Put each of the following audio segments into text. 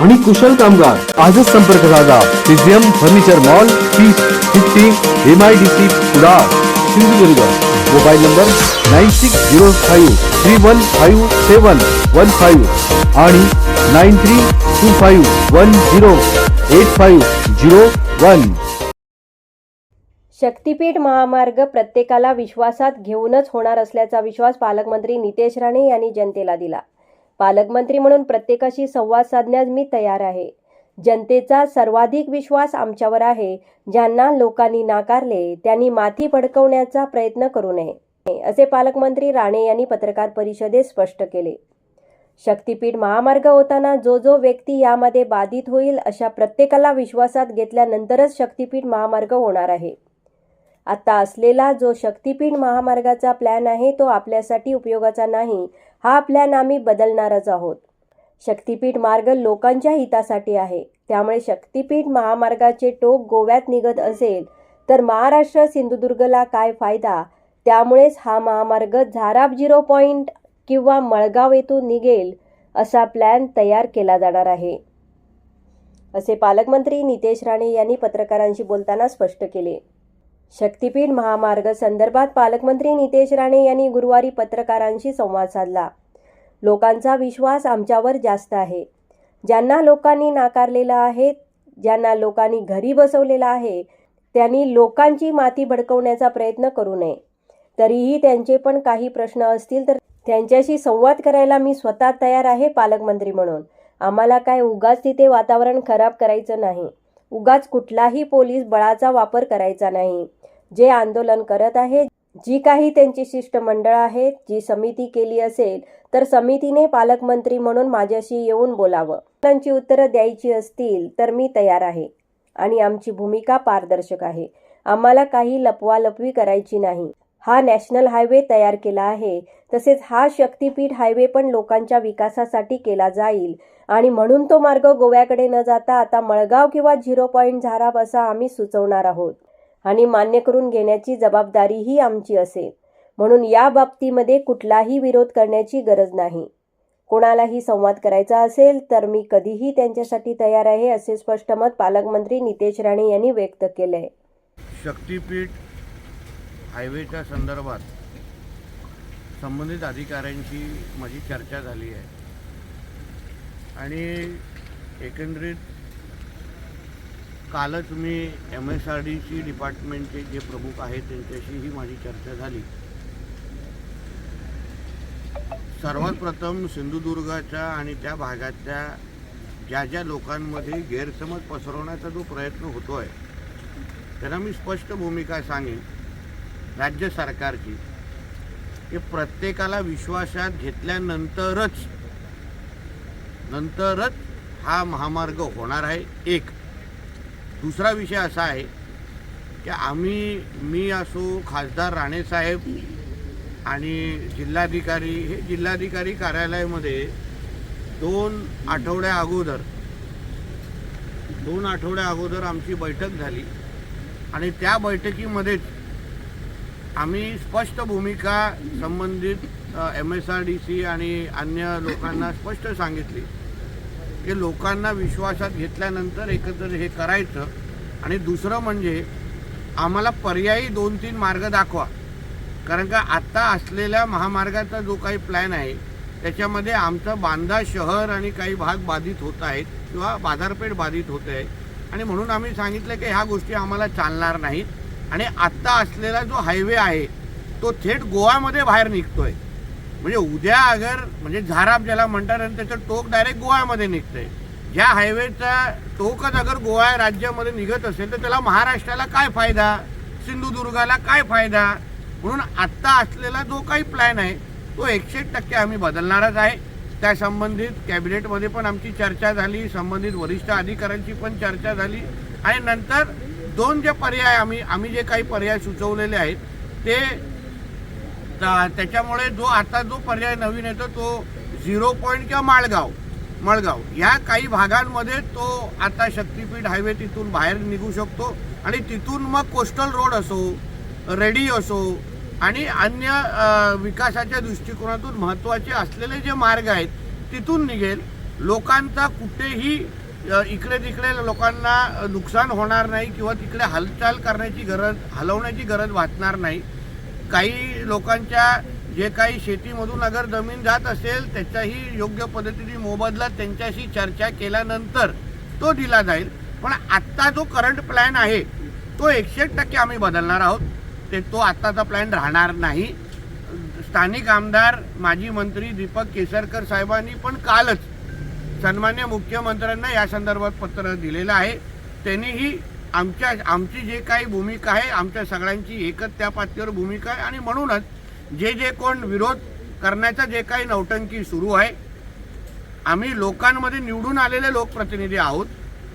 आणि कुशल कामगार. आजच संपर्क साधा. PGM furniture mall piece fifty M I D C Kudal Sindhudurg. Mobile number nine six zero five three one five seven one five आणि nine three two five one zero eight five zero one. Shaktipeeth महामार्ग प्रत्येकाला विश्वासात घेऊनच होणार असल्याचा विश्वास पालकमंत्री नितेश राणे यांनी जनतेला दिला. पालकमंत्री म्हणून प्रत्येकाशी संवाद साधण्यास मी तयार आहे. जनतेचा सर्वाधिक विश्वास आमच्यावर आहे. ज्यांना लोकांनी नाकारले त्यांनी माथी भडकवण्याचा प्रयत्न करू नये असे पालकमंत्री राणे यांनी पत्रकार परिषदेत स्पष्ट केले. शक्तीपीठ महामार्ग होताना जो जो व्यक्ती यामध्ये बाधित होईल अशा प्रत्येकाला विश्वासात घेतल्यानंतरच शक्तीपीठ महामार्ग होणार आहे. आता असलेला जो शक्तीपीठ महामार्गाचा प्लॅन आहे तो आपल्यासाठी उपयोगाचा नाही. हा प्लॅन आम्ही बदलणारच आहोत. शक्तीपीठ मार्ग लोकांच्या हितासाठी आहे. त्यामुळे शक्तीपीठ महामार्गाचे टोक गोव्यात निघत असेल तर महाराष्ट्र सिंधुदुर्गला काय फायदा? त्यामुळेच हा महामार्ग झाराप झिरो पॉईंट किंवा मळगाव येथून निघेल असा प्लॅन तयार केला जाणार आहे. असे पालकमंत्री नितेश राणे यांनी पत्रकारांशी बोलताना स्पष्ट केले. शक्तीपीठ महामार्ग संदर्भात पालकमंत्री नितेश राणे यांनी गुरुवारी पत्रकारांशी संवाद साधला. लोकांचा विश्वास आमच्यावर जास्त आहे. ज्यांना लोकांनी नाकारलेला आहे ज्यांना लोकांनी घरी बसवलेला आहे त्यांनी लोकांची माती भडकवण्याचा प्रयत्न करू नये. तरीही त्यांचे पण काही प्रश्न असतील तर त्यांच्याशी संवाद करायला मी स्वतः तयार आहे पालकमंत्री म्हणून. आम्हाला काय उगाच तिथे वातावरण खराब करायचं नाही. उगाच कुठलाही पोलीस बळाचा वापर करायचा नाही. जे आंदोलन करत आहे जी काही त्यांची शिष्टमंडळ आहेत जी समिती केली असेल तर समितीने पालकमंत्री म्हणून माझ्याशी येऊन बोलावं. त्यांची उत्तरं द्यायची असतील तर मी तयार आहे. आणि आमची भूमिका पारदर्शक आहे. आम्हाला काही लपवालपवी करायची नाही. हा नॅशनल हायवे तयार केला आहे. तसेच हा शक्तीपीठ हायवे पण लोकांच्या विकासासाठी केला जाईल. आणि म्हणून तो मार्ग गोव्याकडे न जाता आता मळगाव किंवा झिरो पॉईंट झाराप असा आम्ही सुचवणार आहोत. आणि मान्य करून घेण्याची जबाबदारीही आमची असेल. म्हणून या बाबतीमध्ये कुठलाही विरोध करण्याची गरज नाही. कोणालाही संवाद करायचा असेल तर मी कधीही त्यांच्यासाठी तयार आहे असे स्पष्ट मत पालकमंत्री नितेश राणे यांनी व्यक्त केले शक्तीपीठ हायवेच्या संदर्भात संबंधित अधिकाऱ्यांची माझी चर्चा झाली आहे. आणि एकंदरीत कालच मी M S R D C डिपार्टमेंटचे जे प्रमुख आहेत त्यांच्याशीही माझी चर्चा झाली. सर्वात प्रथम सिंधुदुर्गाच्या आणि त्या भागातल्या ज्या ज्या लोकांमध्ये गैरसमज पसरवण्याचा जो प्रयत्न होतो आहे त्यांना मी स्पष्ट भूमिका सांगेन. राज्य सरकारची. की प्रत्येकाला विश्वासात घेतल्यानंतरच नंतरच हा महामार्ग होणार आहे एक. दुसरा विषय असा आहे की आम्ही मी असो खासदार राणेसाहेब आणि जिल्हाधिकारी हे जिल्हाधिकारी कार्यालयामध्ये दोन आठवड्या अगोदर दोन आठवड्या अगोदर आमची बैठक झाली. आणि त्या बैठकीमध्येच आम्ही स्पष्ट भूमिका संबंधित M S R D C आणि अन्य लोकांना स्पष्ट सांगितली. हे लोकांना विश्वासात घेतल्यानंतर एकत्र हे करायचं. आणि दुसरं म्हणजे आम्हाला पर्यायी दोन तीन मार्ग दाखवा. कारण का आत्ता असलेल्या महामार्गाचा जो काही प्लॅन आहे त्याच्यामध्ये आमचं बांधा शहर आणि काही भाग बाधित होत आहेत किंवा बाजारपेठ बाधित होत आहे. आणि म्हणून आम्ही सांगितलं की ह्या गोष्टी आम्हाला चालणार नाहीत. आणि आत्ता असलेला जो हायवे आहे तो थेट गोव्यामध्ये बाहेर निघतो आहे म्हणजे उद्या अगर म्हणजे झाराप ज्याला म्हणतात आणि त्याचं टोक डायरेक्ट गोव्यामध्ये निघतंय. ज्या हायवेचा टोकच अगर गोवा राज्यामध्ये निघत असेल तर त्याला महाराष्ट्राला काय फायदा? सिंधुदुर्गाला काय फायदा? म्हणून आत्ता असलेला जो काही प्लॅन आहे तो एकशे टक्के आम्ही बदलणारच आहे. त्या संबंधित कॅबिनेटमध्ये पण आमची चर्चा झाली संबंधित वरिष्ठ अधिकाऱ्यांची पण चर्चा झाली. आणि नंतर दोन जे पर्याय आम्ही आम्ही जे काही पर्याय सुचवलेले आहेत ते त्याच्यामुळे जो आता जो पर्याय नवीन येतो तो झिरो पॉईंट किंवा माळगाव. मळगाव. या काही भागांमध्ये तो आता शक्तीपीठ हायवे तिथून बाहेर निघू शकतो आणि तिथून मग कोस्टल रोड असो रेडी असो आणि अन्य विकासाच्या दृष्टिकोनातून महत्त्वाचे असलेले जे मार्ग आहेत तिथून निघेल. लोकांचा कुठेही इकडे तिकडे लोकांना नुकसान होणार नाही किंवा तिकडे हालचाल करण्याची गरज हलवण्याची गरज वाटणार नाही. काही लोकांच्या जे काही शेतीमधून अगर जमीन जात असेल त्याचाही योग्य पद्धतीने मोबदला त्यांच्याशी चर्चा केल्यानंतर तो दिला जाईल. पण आत्ता जो करंट प्लॅन आहे तो एकशे टक्के आम्ही बदलणार आहोत. ते तो आत्ताचा प्लॅन राहणार नाही. स्थानिक आमदार माजी मंत्री दीपक केसरकर साहेबांनी पण कालच सन्मान्य मुख्यमंत्र्यांना या संदर्भात पत्र दिलेलं आहे. त्यांनीही आमच्या आमची जे काही भूमिका आहे आमच्या सगळ्यांची एकच त्या पातळीवर भूमिका आहे. आणि म्हणूनच जे जे कोण विरोध करण्याचं जे काही नौटंकी सुरू आहे आम्ही लोकांमध्ये निवडून आलेले लोकप्रतिनिधी आहोत.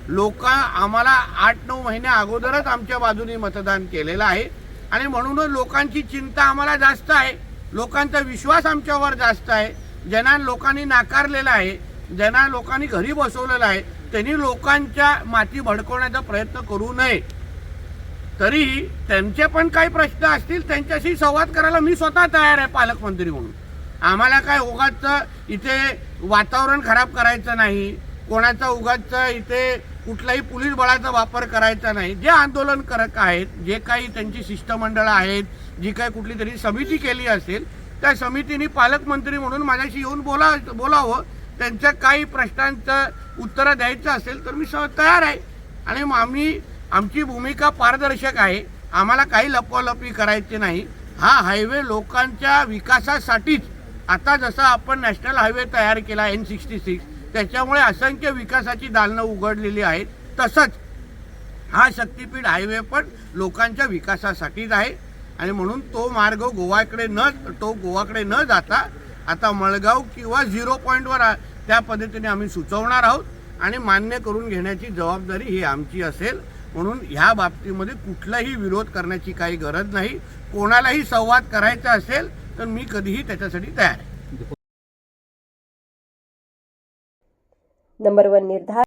लोक आम्हाला आठ नऊ महिन्या अगोदरच आमच्या बाजूने मतदान केलेलं आहे. आणि म्हणूनच लोकांची चिंता आम्हाला जास्त आहे. लोकांचा विश्वास आमच्यावर जास्त आहे. ज्यांना लोकांनी नाकारलेला आहे ज्यांना लोकांनी घरी बसवलेलं आहे त्यांनी लोकांच्या माती भडकवण्याचा प्रयत्न करू नये. तरीही त्यांचे पण काही प्रश्न असतील त्यांच्याशी संवाद करायला मी स्वतः तयार आहे पालकमंत्री म्हणून. आम्हाला काय उगाच इथे वातावरण खराब करायचं नाही कोणाचा उगाच इथे कुठलाही पोलीस बळाचा वापर करायचा नाही. जे आंदोलनकारक आहेत जे काही त्यांची शिष्टमंडळं आहेत जी काही कुठली तरी समिती केली असेल त्या समितीने पालकमंत्री म्हणून माझ्याशी येऊन बोला बोलावं. त्यांच्या काही प्रश्नांचं उत्तरं द्यायचं असेल तर मी सह तयार आहे. आणि मग आम्ही आमची भूमिका पारदर्शक आहे. आम्हाला काही लपवालपी करायची नाही. हा हायवे लोकांच्या विकासासाठीच. आता जसं आपण नॅशनल हायवे तयार केला एन सिक्स्टी सिक्स त्याच्यामुळे असंख्य विकासाची दालनं उघडलेली आहेत. तसंच हा शक्तीपीठ हायवे पण लोकांच्या विकासासाठीच आहे. आणि म्हणून तो मार्ग गोवाकडे न तो गोवाकडे न जाता आता मळगाव किंवा झिरो पॉईंटवर त्या पद्धतीने आम्ही सुचवणार आहोत आणि मान्य करून घेण्याची जबाबदारी ही आमची असेल. म्हणून ह्या बाबतीमध्ये कुठलाही विरोध करण्याची काही गरज नाही. कोणालाही संवाद करायचा असेल तर मी कधीही त्याच्यासाठी तयार आहे. नंबर वन निर्धार